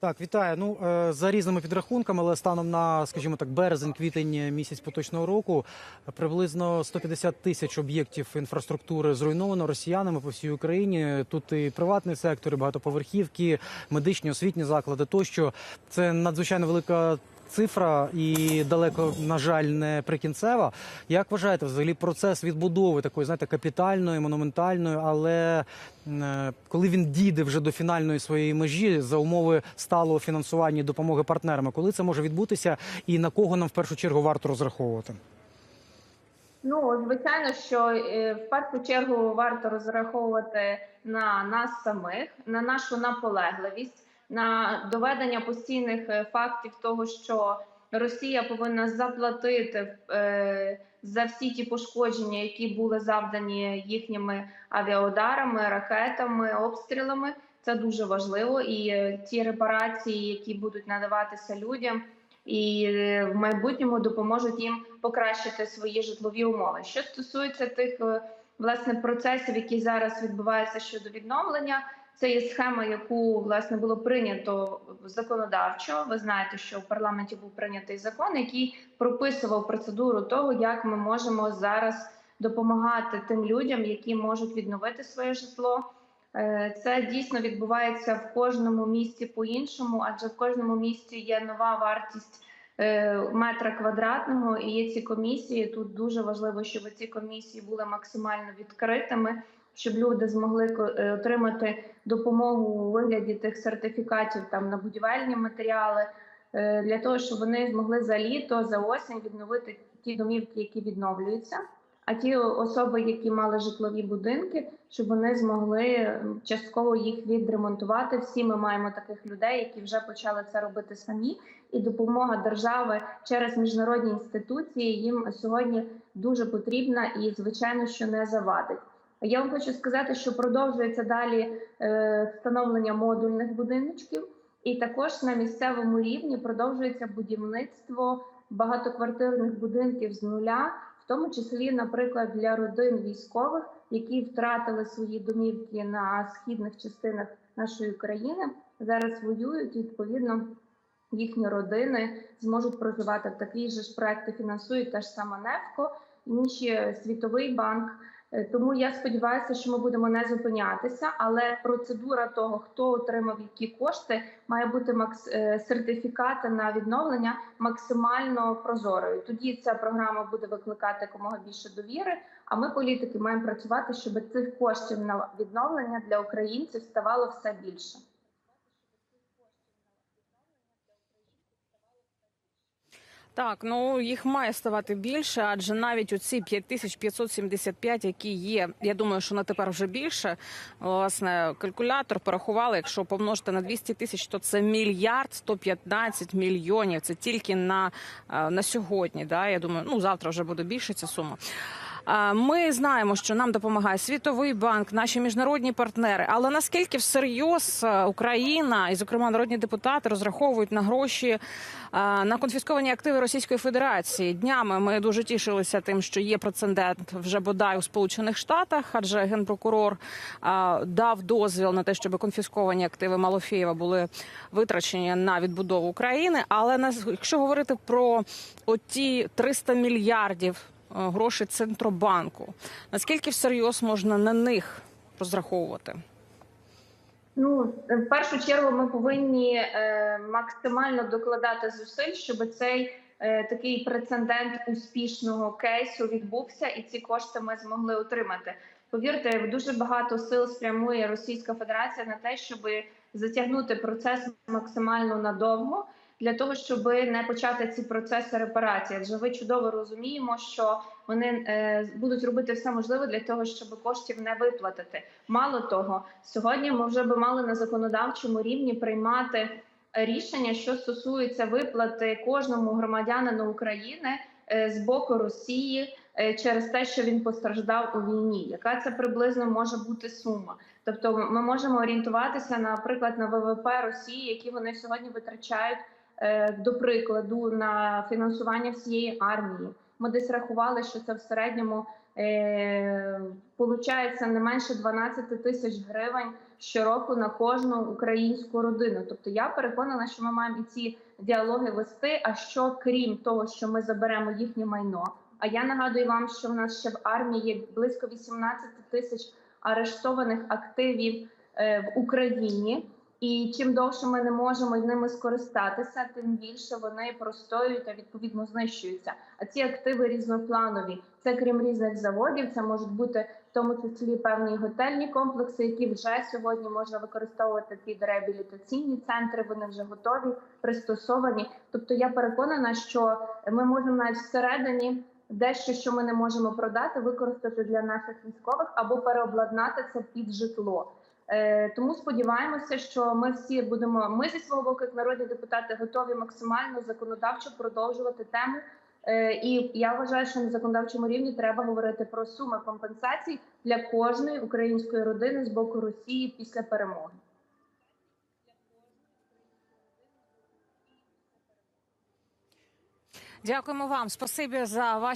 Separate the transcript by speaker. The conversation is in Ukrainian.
Speaker 1: Так, вітаю. Ну е, за різними підрахунками, але станом на, скажімо так, березень-квітень місяць поточного року приблизно 150 тисяч об'єктів інфраструктури зруйновано росіянами по всій Україні. Тут і приватний сектор, і багатоповерхівки, медичні, освітні заклади. Тощо це надзвичайно велика. Цифра і далеко, на жаль, не прикінцева. Як вважаєте, взагалі процес відбудови такої, знаєте, капітальної, монументальної, але е, коли він дійде вже до фінальної своєї межі за умови сталого фінансування і допомоги партнерами, коли це може відбутися, і на кого нам в першу чергу варто розраховувати?
Speaker 2: Ну, звичайно, що е, в першу чергу варто розраховувати на нас самих, на нашу наполегливість, на доведення постійних е, фактів того, що Росія повинна заплатити е, за всі ті пошкодження, які були завдані їхніми авіаударами, ракетами, обстрілами. Це дуже важливо, і е, ті репарації, які будуть надаватися людям, і в майбутньому допоможуть їм покращити свої житлові умови. Що стосується тих власне процесів, які зараз відбуваються щодо відновлення, це є схема, яку власне було прийнято законодавчо. Ви знаєте, що в парламенті був прийнятий закон, який прописував процедуру того, як ми можемо зараз допомагати тим людям, які можуть відновити своє житло. Е, Це дійсно відбувається в кожному місті по-іншому, адже в кожному місті є нова вартість е, метра квадратного. І є ці комісії. Тут дуже важливо, щоб ці комісії були максимально відкритими, щоб люди змогли е, отримати допомогу у вигляді тих сертифікатів там на будівельні матеріали, е, для того, щоб вони змогли за літо, за осінь відновити ті домівки, які відновлюються. А ті особи, які мали житлові будинки, щоб вони змогли частково їх відремонтувати. Всі ми маємо таких людей, які вже почали це робити самі. І допомога держави через міжнародні інституції їм сьогодні дуже потрібна і, звичайно, що не завадить. Я вам хочу сказати, що продовжується далі е, встановлення модульних будиночків, і також на місцевому рівні продовжується будівництво багатоквартирних будинків з нуля, в тому числі, наприклад, для родин військових, які втратили свої домівки на східних частинах нашої країни, зараз воюють відповідно. Їхні родини зможуть проживати в такий же ж проекти фінансують та ж сама НЕФКО, інші світовий банк. Е, Тому я сподіваюся, що ми будемо не зупинятися, але процедура того, хто отримав які кошти, має бути макс... е, сертифікати на відновлення максимально прозорою. Тоді ця програма буде викликати якомога більше довіри. А ми, політики, маємо працювати, щоб цих коштів на відновлення для українців ставало все більше.
Speaker 3: Так, ну їх має ставати більше, адже навіть у ці 5575, які є, я думаю, що на тепер вже більше. Власне, калькулятор порахували, якщо помножити на 200 тисяч, то це мільярд 115 мільйонів. Це тільки на, е, на сьогодні. Да? Я думаю, ну завтра вже буде більше ця сума. Ми знаємо, що нам допомагає Світовий банк, наші міжнародні партнери. Але наскільки всерйоз е, Україна і, зокрема, народні депутати розраховують на гроші е, на конфісковані активи Російської Федерації? Днями ми дуже тішилися тим, що є прецедент вже бодай у Сполучених Штатах, адже генпрокурор е, дав дозвіл на те, щоб конфісковані активи Малофєєва були витрачені на відбудову України. Але якщо говорити про оті 300 мільярдів е, грошей центробанку. Наскільки всерйоз можна на них розраховувати?
Speaker 2: Ну, в першу чергу, ми повинні е, максимально докладати зусиль, щоб цей е, такий прецедент успішного кейсу відбувся, і ці кошти ми змогли отримати. Повірте, дуже багато сил спрямує Російська Федерація на те, щоб затягнути процес максимально надовго. Для того щоб не почати ці процеси репарації, адже ви чудово розуміємо, що вони е, будуть робити все можливе для того, щоб коштів не виплатити. Мало того, сьогодні ми вже би мали на законодавчому рівні приймати рішення, що стосується виплати кожному громадянину України е, з боку Росії е, через те, що він постраждав у війні. Яка це приблизно може бути сума? Тобто, ми можемо орієнтуватися, наприклад, на ВВП Росії, які вони сьогодні витрачають. Е, До прикладу, на фінансування всієї армії, ми десь рахували, що це в середньому е, получається не менше 12 тисяч гривень щороку на кожну українську родину. Тобто я переконана, що ми маємо і ці діалоги вести. А що крім того, що ми заберемо їхнє майно? А я нагадую вам, що в нас ще в армії є близько 18 тисяч арештованих активів е, в Україні. І чим довше ми не можемо ними скористатися, тим більше вони простоюють та відповідно знищуються. А ці активи різнопланові. Це крім різних заводів, це можуть бути в тому числі певні готельні комплекси, які вже сьогодні можна використовувати під реабілітаційні центри. Вони вже готові, пристосовані. Тобто я переконана, що ми можемо навіть всередині дещо, що ми не можемо продати, використати для наших військових або переобладнати це під житло. Е, тому сподіваємося, що ми всі будемо. Ми зі свого боку, як народні депутати, готові максимально законодавчо продовжувати тему. Е, і я вважаю, що на законодавчому рівні треба говорити про суми компенсацій для кожної української родини з боку Росії після перемоги.
Speaker 3: Дякуємо вам. Спасибі за ваші.